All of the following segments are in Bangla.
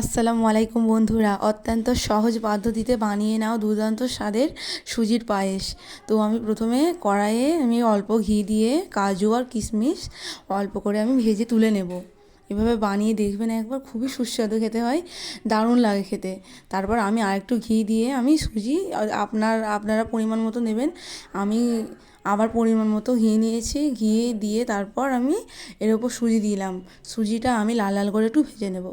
আসসালামু আলাইকুম বন্ধুরা। অত্যন্ত সহজ পদ্ধতিতে বানিয়ে নাও দুর্দান্ত স্বাদের সুজির পায়েস। তো আমি প্রথমে কড়াইয়ে আমি অল্প ঘি দিয়ে কাজু আর কিশমিশ অল্প করে আমি ভেজে তুলে নেব। এভাবে বানিয়ে দেখবেন একবার খুবই সুস্বাদু খেতে হয়, দারুণ লাগে খেতে। তারপর আমি আরেকটু ঘি দিয়ে আমি সুজি, আপনার, আপনারা পরিমাণ মতো নেবেন। আমি আবার পরিমাণ মতো ঘি নিয়েছি, ঘি দিয়ে তারপর আমি এর ওপর সুজি দিলাম। সুজিটা আমি লাল লাল করে একটু ভেজে নেব।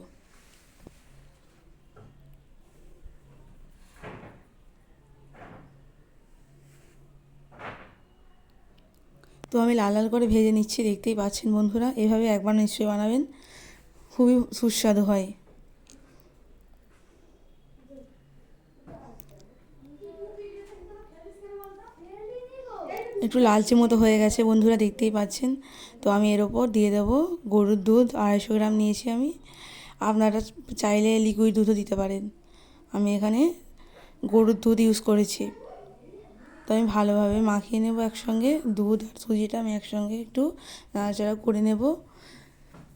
তো আমি লাল লাল করে ভেজে নিচ্ছি, দেখতেই পাচ্ছেন বন্ধুরা। এভাবে একবার নিশ্চয়ই বানাবেন। খুবই সুস্বাদু হয়। একটু লালচে মতো হয়ে গেছে বন্ধুরা, দেখতেই পাচ্ছেন। তো আমি এর ওপর দিয়ে দেবো গরুর দুধ, আড়াইশো গ্রাম নিয়েছি আমি। আপনারা চাইলে লিকুইড দুধও দিতে পারেন। আমি এখানে গরুর দুধ ইউজ করেছি। তো আমি ভালোভাবে মাখিয়ে নেব একসঙ্গে, দুধ আর সুজিটা আমি একসঙ্গে একটু নাড়াচাড়া করে নেব।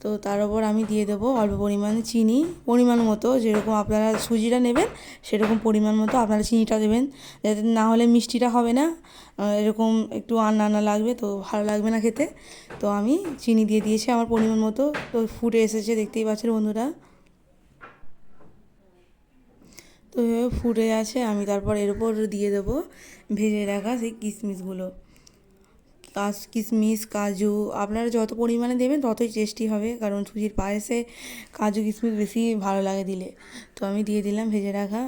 তো তার উপর আমি দিয়ে দেবো অল্প পরিমাণে চিনি। পরিমাণ মতো যেরকম আপনারা সুজিটা নেবেন, সেরকম পরিমাণ মতো আপনারা চিনিটা দেবেন। যাতে না হলে মিষ্টিটা হবে না এরকম একটু আন্না আন্না লাগবে তো ভালো লাগবে না খেতে। তো আমি চিনি দিয়ে দিয়েছি আমার পরিমাণ মতো। তো ফুটে এসেছে, দেখতেই পাচ্ছেন বন্ধুরা। তো এভাবে ফুটে আছে, আমি তারপর এর উপর দিয়ে দেবো ভেজে রাখা সেই কিশমিশগুলো কাজ কিশমিশ কাজু, আপনারা যত পরিমাণে দেবেন ততই টেস্টি হবে, কারণ সুজির পায়েসে কাজু কিশমিশ বেশি ভালো লাগে দিলে। তো আমি দিয়ে দিলাম ভেজে রাখা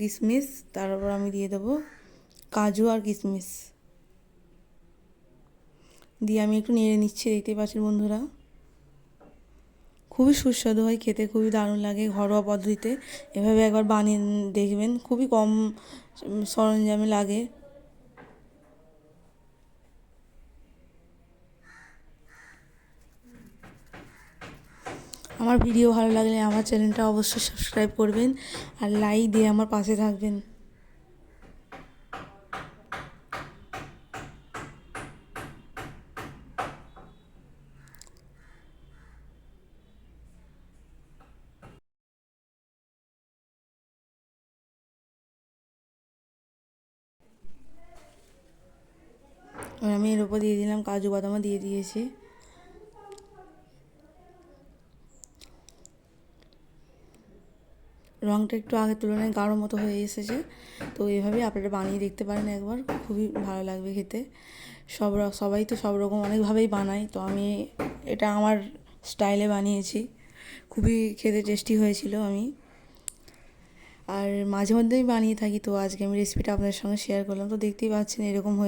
কিশমিশ তারপর আমি দিয়ে দেবো কাজু আর কিশমিশ দিয়ে আমি একটু নেড়ে নিচ্ছি, দেখতেই পাচ্ছেন বন্ধুরা। খুবই সুস্বাদু হয় খেতে, খুবই দারুণ লাগে ঘরোয়া পদ্ধতিতে। এভাবে একবার বানিয়ে দেখবেন, খুবই কম সরঞ্জামে লাগে। আমার ভিডিও ভালো লাগলে আমার চ্যানেলটা অবশ্যই সাবস্ক্রাইব করবেন আর লাইক দিয়ে আমার পাশে থাকবেন। আর আমি এর উপর দিয়ে দিলাম কাজু বাদামও দিয়ে দিয়েছি। রঙটা একটু আগের তুলনায় গাঢ় মতো হয়ে এসেছে। তো এইভাবেই আপনারা বানিয়ে দেখতে পারেন একবার, খুবই ভালো লাগবে খেতে। সব সবাই তো সব রকম অনেকভাবেই বানায়, তো আমি এটা আমার স্টাইলে বানিয়েছি। খুবই খেতে টেস্টি হয়েছিল আমি। আর মাঝে মধ্যেই বানিয়ে থাকি, তো আজকে আমি রেসিপিটা আপনাদের সঙ্গে শেয়ার করলাম, তো দেখতেই পাচ্ছেন এরকম হয়ে